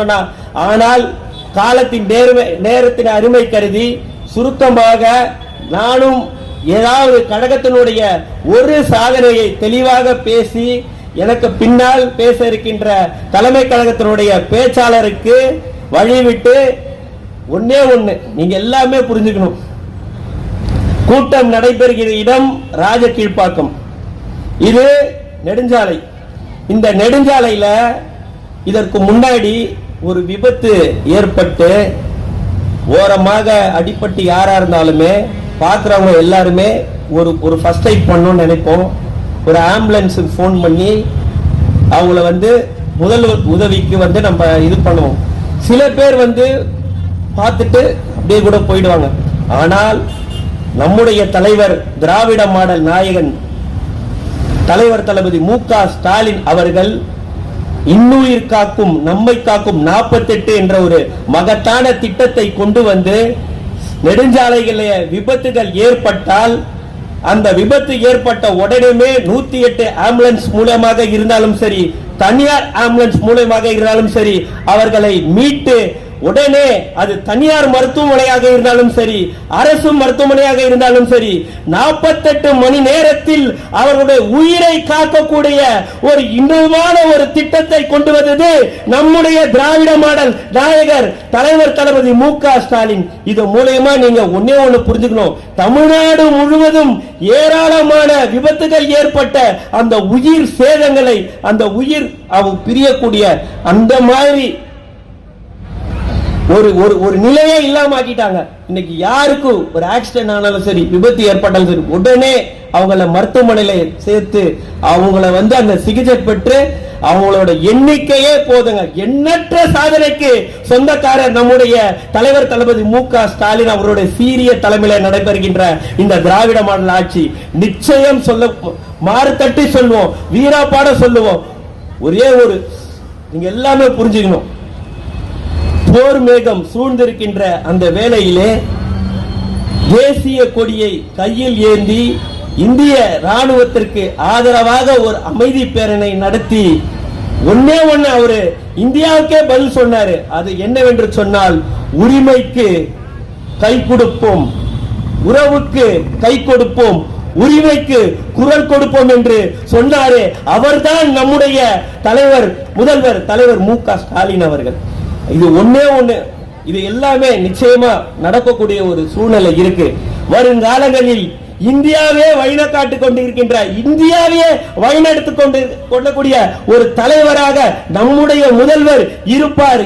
சொன்னா ஆனால் காலத்தின் நேர்மை நேரத்தின் அருமை கருதி சுருக்கமாக நானும் ஏதாவது கழகத்தினுடைய ஒரு சாதனையை தெளிவாக பேசி எனக்கு பின்னால் பேச இருக்கின்ற தலைமை கழகத்தினுடைய பேச்சாளருக்கு வழிவிட்டு ஒன்னே ஒண்ணு நீங்க எல்லாமே புரிஞ்சுக்கணும். கூட்டம் நடைபெறுகிற இடம் ராஜ கீழ்ப்பாக்கம். இது நெடுஞ்சாலை. இந்த நெடுஞ்சாலையில இதற்கு முன்னாடி ஒரு விபத்து ஏற்பட்டு ஓரமாக அடிப்பட்டு யாராக இருந்தாலுமே பார்க்குறவங்க எல்லாருமே ஒரு ஒரு ஃபர்ஸ்ட் எய்ட் பண்ணணும்னு நினைப்போம். ஒரு ஆம்புலன்ஸுக்கு ஃபோன் பண்ணி அவங்கள வந்து முதல் உதவிக்கு வந்து நம்ம இது பண்ணுவோம். சில பேர் வந்து பார்த்துட்டு அப்படியே கூட போயிடுவாங்க. ஆனால் நம்முடைய தலைவர் திராவிட மாடல் நாயகன் தலைவர் தளபதி மு க ஸ்டாலின் அவர்கள் இன்னுயிர் காக்கும் நம்மை காக்கும் 48 என்ற ஒரு மகத்தான திட்டத்தை கொண்டு வந்து நெடுஞ்சாலைகளில் விபத்துகள் ஏற்பட்டால் அந்த விபத்து ஏற்பட்ட உடனே நூத்தி எட்டு ஆம்புலன்ஸ் மூலமாக இருந்தாலும் சரி தனியார் ஆம்புலன்ஸ் மூலமாக இருந்தாலும் சரி அவர்களை மீட்டு உடனே அது தனியார் மருத்துவமனையாக இருந்தாலும் சரி அரசு மருத்துவமனையாக இருந்தாலும் சரி 48 மணி நேரத்தில் அவர்களுடைய உயிரை காக்கக்கூடிய ஒரு இன்னுமான ஒரு திட்டத்தை கொண்டு வந்தது நம்முடைய திராவிட மாடல் நாயகர் தலைவர் தளபதி மு க ஸ்டாலின். இது மூலயமா நீங்க ஒன்னே ஒண்ணு புரிஞ்சுக்கணும். தமிழ்நாடு முழுவதும் ஏராளமான விபத்துகள் ஏற்பட்ட அந்த உயிர் சேதங்களை அந்த உயிர் அவ பிரியக்கூடிய அந்த மாதிரி ஒரு ஒரு ஒரு நிலையே இல்லாம ஆக்கிட்டாங்க. இன்னைக்கு யாருக்கும் ஒரு ஆக்சிடென்ட் ஆனாலும் சரி விபத்து ஏற்பட்டாலும் சரி உடனே அவங்கள மருத்துவமனையில சேர்த்து அவங்கள வந்து அந்த சிகிச்சை பெற்று அவங்களோட எண்ணிக்கையே போதுங்க. எண்ணற்ற சாதனைக்கு சொந்தக்காரர் நம்முடைய தலைவர் தளபதி மு க ஸ்டாலின் அவருடைய சீரிய தலைமையில நடைபெறுகின்ற இந்த திராவிட மாடல் ஆட்சி. நிச்சயம் சொல்ல மாறுதட்டி சொல்லுவோம் வீராப்பாட சொல்லுவோம். ஒரே ஒரு நீங்க எல்லாமே புரிஞ்சுக்கணும். போர் மேகம் சூழ்ந்திருக்கின்ற அந்த வேளையிலே தேசிய கொடியை கையில் ஏந்தி இந்திய ராணுவத்திற்கு ஆதரவாக ஒரு அமைதி பேரணை நடத்தி ஒன்னே ஒண்ணு அவரு இந்தியாவுக்கே பதில் சொன்னாரு. அது என்னவென்று சொன்னால் உரிமைக்கு கை கொடுப்போம். உறவுக்கு கை கொடுப்போம். உரிமைக்கு குரல் கொடுப்போம் என்று சொன்னாரே. அவர்தான் நம்முடைய தலைவர் முதல்வர் தலைவர் மு க ஸ்டாலின் அவர்கள். இது ஒன்னே ஒண்ணு. இது எல்லாமே நிச்சயமா நடக்கக்கூடிய ஒரு சூழ்நிலை இருக்கு. வருங்காலங்களில் இந்தியாவே வழிநக்காட்டு கொண்டிருக்கின்ற இந்தியாவே வழிநடத்து கொண்டு கொள்ளக்கூடிய ஒரு தலைவராக நம்முடைய முதல்வர் இருப்பார்.